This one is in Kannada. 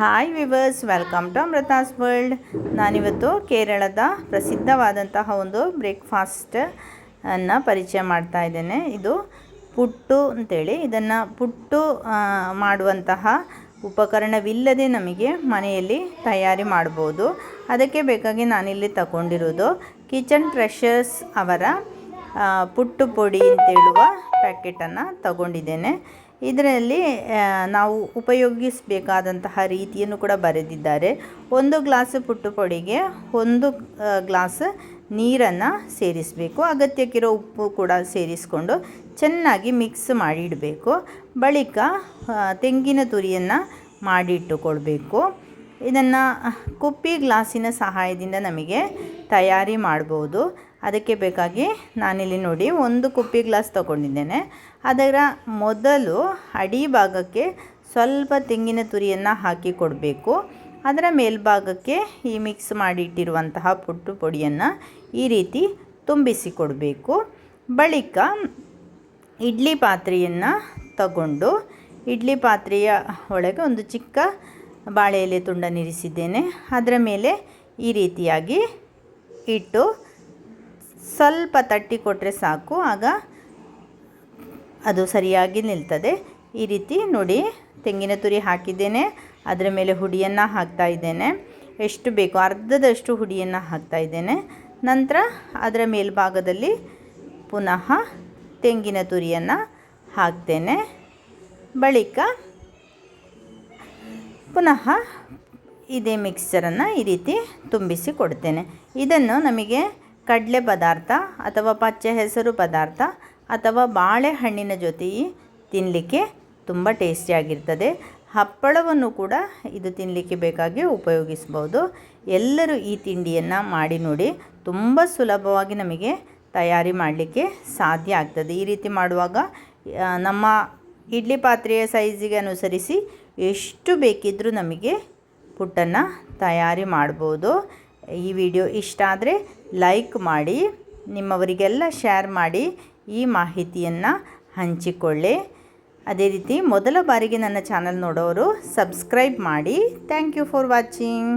Hi viewers welcome to Amrutha's world ನಾನಿವತ್ತು ಕೇರಳದ ಪ್ರಸಿದ್ಧವಾದಂತಹ ಒಂದು ಬ್ರೇಕ್ಫಾಸ್ಟ್ ಅನ್ನು ಪರಿಚಯ ಮಾಡ್ತಾ ಇದ್ದೇನೆ. ಇದು ಪುಟ್ಟು ಅಂತೇಳಿ. ಇದನ್ನು ಪುಟ್ಟು ಮಾಡುವಂತಹ ಉಪಕರಣವಿಲ್ಲದೆ ನಮಗೆ ಮನೆಯಲ್ಲಿ ತಯಾರಿ ಮಾಡ್ಬೋದು. ಅದಕ್ಕೆ ಬೇಕಾಗಿ ನಾನಿಲ್ಲಿ ತಗೊಂಡಿರೋದು ಕಿಚನ್ ಟ್ರೆಷರ್ಸ್ ಅವರ ಪುಟ್ಟು ಪುಡಿ ಅಂತೇಳುವ ಪ್ಯಾಕೆಟನ್ನು ತಗೊಂಡಿದ್ದೇನೆ. ಇದರಲ್ಲಿ ನಾವು ಉಪಯೋಗಿಸಬೇಕಾದಂತಹ ರೀತಿಯನ್ನು ಕೂಡ ಬರೆದಿದ್ದಾರೆ. ಒಂದು ಗ್ಲಾಸ್ ಪುಟ್ಟು ಪೊಡಿಗೆ ಒಂದು ಗ್ಲಾಸ್ ನೀರನ್ನು ಸೇರಿಸಬೇಕು. ಅಗತ್ಯಕ್ಕಿರೋ ಉಪ್ಪು ಕೂಡ ಸೇರಿಸ್ಕೊಂಡು ಚೆನ್ನಾಗಿ ಮಿಕ್ಸ್ ಮಾಡಿ ಇಡಬೇಕು ಬಳಿಕ ತೆಂಗಿನ ತುರಿಯನ್ನು ಮಾಡಿಟ್ಟುಕೊಳ್ಬೇಕು. ಇದನ್ನು ಕುಪ್ಪಿ ಗ್ಲಾಸಿನ ಸಹಾಯದಿಂದ ನಮಗೆ ತಯಾರಿ ಮಾಡ್ಬೋದು. ಅದಕ್ಕೆ ಬೇಕಾಗಿ ನಾನಿಲ್ಲಿ ನೋಡಿ ಒಂದು ಕುಪ್ಪಿ ಗ್ಲಾಸ್ ತಗೊಂಡಿದ್ದೇನೆ. ಅದರ ಮೊದಲು ಅಡಿ ಭಾಗಕ್ಕೆ ಸ್ವಲ್ಪ ತೆಂಗಿನ ತುರಿಯನ್ನು ಹಾಕಿ ಕೊಡಬೇಕು. ಅದರ ಮೇಲ್ಭಾಗಕ್ಕೆ ಈ ಮಿಕ್ಸ್ ಮಾಡಿಟ್ಟಿರುವಂತಹ ಪುಟ್ಟು ಪುಡಿಯನ್ನು ಈ ರೀತಿ ತುಂಬಿಸಿ ಕೊಡಬೇಕು. ಬಳಿಕ ಇಡ್ಲಿ ಪಾತ್ರೆಯನ್ನು ತಗೊಂಡು ಇಡ್ಲಿ ಪಾತ್ರೆಯ ಒಳಗೆ ಒಂದು ಚಿಕ್ಕ ಬಾಳೆ ಎಲೆ ತುಂಡನ್ನು ಇರಿಸಿದ್ದೇನೆ ಅದರ ಮೇಲೆ ಈ ರೀತಿಯಾಗಿ ಇಟ್ಟು ಸ್ವಲ್ಪ ತಟ್ಟಿ ಕೊಟ್ಟರೆ ಸಾಕು. ಆಗ ಅದು ಸರಿಯಾಗಿ ನಿಲ್ತದೆ. ಈ ರೀತಿ ನೋಡಿ, ತೆಂಗಿನ ತುರಿ ಹಾಕಿದ್ದೇನೆ. ಅದರ ಮೇಲೆ ಹುಡಿಯನ್ನು ಹಾಕ್ತಾ ಇದ್ದೇನೆ. ಎಷ್ಟು ಬೇಕು, ಅರ್ಧದಷ್ಟು ಹುಡಿಯನ್ನು ಹಾಕ್ತಾ ಇದ್ದೇನೆ. ನಂತರ ಅದರ ಮೇಲ್ಭಾಗದಲ್ಲಿ ಪುನಃ ತೆಂಗಿನ ತುರಿಯನ್ನು ಹಾಕ್ತೇನೆ. ಬಳಿಕ ಪುನಃ ಇದೇ ಮಿಕ್ಸ್ಚರನ್ನು ಈ ರೀತಿ ತುಂಬಿಸಿ ಕೊಡ್ತೇನೆ. ಇದನ್ನು ನಮಗೆ ಕಡಲೆ ಪದಾರ್ಥ ಅಥವಾ ಪಚ್ಚೆ ಹೆಸರು ಪದಾರ್ಥ ಅಥವಾ ಬಾಳೆಹಣ್ಣಿನ ಜೊತೆ ತಿನ್ನಲಿಕ್ಕೆ ತುಂಬ ಟೇಸ್ಟಿಯಾಗಿರ್ತದೆ. ಹಪ್ಪಳವನ್ನು ಕೂಡ ಇದು ತಿನ್ನಲಿಕ್ಕೆ ಬೇಕಾಗಿ ಉಪಯೋಗಿಸ್ಬೋದು. ಎಲ್ಲರೂ ಈ ತಿಂಡಿಯನ್ನು ಮಾಡಿ ನೋಡಿ ತುಂಬ ಸುಲಭವಾಗಿ ನಮಗೆ ತಯಾರಿ ಮಾಡಲಿಕ್ಕೆ ಸಾಧ್ಯ ಆಗ್ತದೆ. ಈ ರೀತಿ ಮಾಡುವಾಗ ನಮ್ಮ ಇಡ್ಲಿ ಪಾತ್ರೆಯ ಸೈಜಿಗೆ ಅನುಸರಿಸಿ ಎಷ್ಟು ಬೇಕಿದ್ದರೂ ನಮಗೆ ಪುಟ್ಟನ್ನು ತಯಾರಿ ಮಾಡ್ಬೋದು. ಈ ವಿಡಿಯೋ ಇಷ್ಟ ಆದರೆ ಲೈಕ್ ಮಾಡಿ, ನಿಮ್ಮವರಿಗೆಲ್ಲ ಶೇರ್ ಮಾಡಿ ಈ ಮಾಹಿತಿಯನ್ನು ಹಂಚಿಕೊಳ್ಳಿ. ಅದೇ ರೀತಿ ಮೊದಲ ಬಾರಿಗೆ ನನ್ನ ಚಾನಲ್ ನೋಡೋರು ಸಬ್ಸ್ಕ್ರೈಬ್ ಮಾಡಿ. Thank you for watching.